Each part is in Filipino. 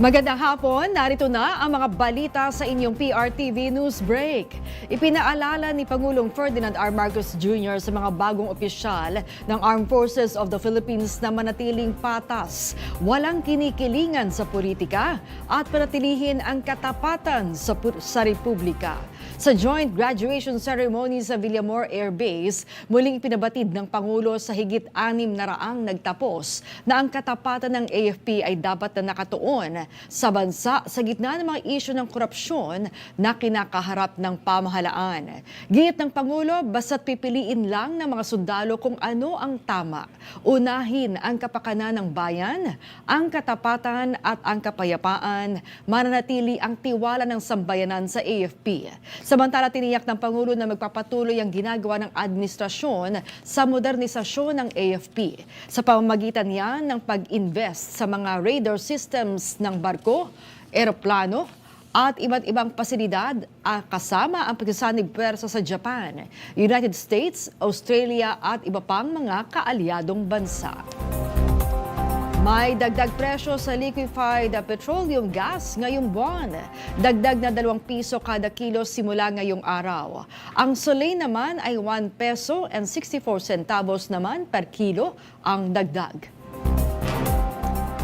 Magandang hapon, narito na ang mga balita sa inyong PRTV News Break. Ipinaalala ni Pangulong Ferdinand R. Marcos Jr. sa mga bagong opisyal ng Armed Forces of the Philippines na manatiling patas, walang kinikilingan sa politika at panatilihin ang katapatan sa, sa Republika. Sa joint graduation ceremony sa Villamor Air Base, muling ipinabatid ng Pangulo sa higit anim na raang nagtapos na ang katapatan ng AFP ay dapat na nakatuon sa bansa sa gitna ng mga isyu ng korupsyon na kinakaharap ng pamahalaan. Git ng Pangulo, basta't pipiliin lang ng mga sundalo kung ano ang tama. Unahin ang kapakanan ng bayan, ang katapatan at ang kapayapaan, mananatili ang tiwala ng sambayanan sa AFP. Samantala, tiniyak ng Pangulo na magpapatuloy ang ginagawa ng administrasyon sa modernisasyon ng AFP. Sa pamamagitan yan ng pag-invest sa mga radar systems ng barko, eroplano, at iba't ibang pasilidad ah, kasama ang pagsasanib pwersa sa Japan, United States, Australia at iba pang mga kaalyadong bansa. May dagdag presyo sa liquefied petroleum gas ngayong buwan. Dagdag na 2 piso kada kilo simula ngayong araw. Ang solay naman ay 1 peso and 64 centavos naman per kilo ang dagdag.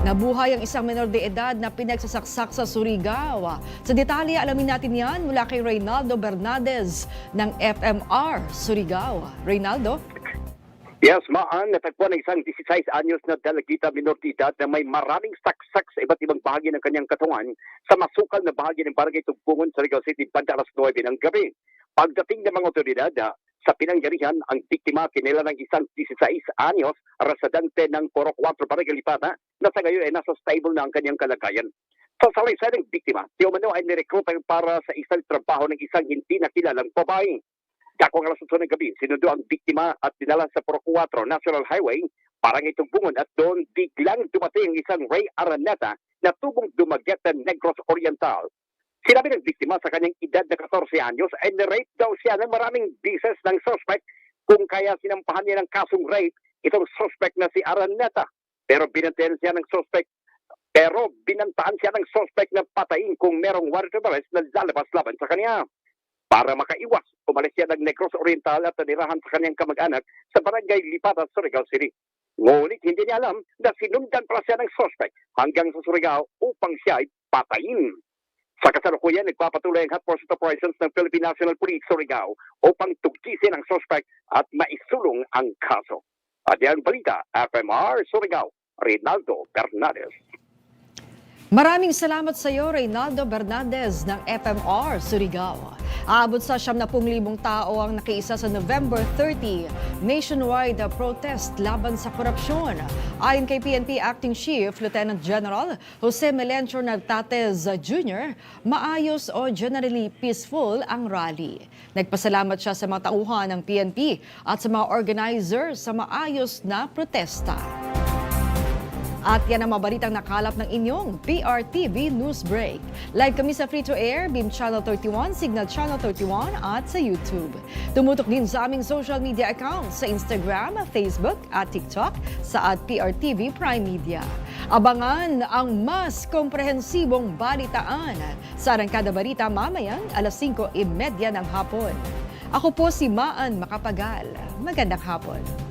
Nabuhay ang isang menor de edad na pinagsasaksak sa Surigao. Sa detalye, alamin natin yan mula kay Reynaldo Bernaldez ng FMR Surigao. Reynaldo? Yes, maan natagpuan ng isang 16 anyos na dalagita minor de edad na may maraming saksak sa iba't ibang bahagi ng kanyang katawan sa masukal na bahagi ng barangay Tugpungon Surigao City banda alas 9 ng gabi. Pagdating ng mga otoridad sa pinangyarihan, ang biktima kinila ng isang 16 anyos residente ng Poro 4 Barangay Lipata na sa ngayon ay nasa stable na ang kanyang kalagayan. Sa salaysay ng biktima, si Omano ay nirekruta para sa isang trabaho ng isang hindi nakilalang babae. Dakong alas 8 ng gabi, sinundo ang biktima at dinala sa Puro 4 National Highway para itong bungon at doon biglang dumating ang isang Ray Araneta na tubong dumagat ng Negros Oriental. Sinabi ng biktima sa kanyang edad na 14 anyos ay na-rape daw siya ng maraming beses ng suspect kung kaya sinampahan niya ng kasong rape itong suspect na si Araneta. Pero binantayan siya ng suspect pero binantaan siya ng suspect na patayin kung merong warrant of arrest na lalabas laban sa kanya. Para makaiwas, umalis siya ng Negros Oriental at nanirahan sa kanyang kamag-anak sa barangay Lipata, Surigao City. Ngunit hindi niya alam na sinundan pala siya ng suspect hanggang sa Surigao upang siya ay patayin. Sa kasalukuyan, nagpapatuloy ang hot pursuit operations ng Philippine National Police Surigao upang tugtisin ang suspect at maisulong ang kaso. At yan balita, FMR Surigao, Rinaldo Bernales. Maraming salamat sa iyo, Reynaldo Bernaldez ng FMR Surigao. Aabot sa 70,000 tao ang nakiisa sa November 30 nationwide protest laban sa korupsyon. Ayon kay PNP Acting Chief Lieutenant General Jose Melenchor Nagtatez Jr., maayos o generally peaceful ang rally. Nagpasalamat siya sa mga tauhan ng PNP at sa mga organizer sa maayos na protesta. At yan ang mabalitang nakalap ng inyong PRTV News Break. Live kami sa free-to-air, Beam Channel 31, Signal Channel 31 at sa YouTube. Tumutok din sa aming social media accounts sa Instagram, Facebook at TikTok sa at PRTV Prime Media. Abangan ang mas komprehensibong balitaan sa Arangkada Balita mamayang alas 5.30 ng hapon. Ako po si Maan Makapagal. Magandang hapon.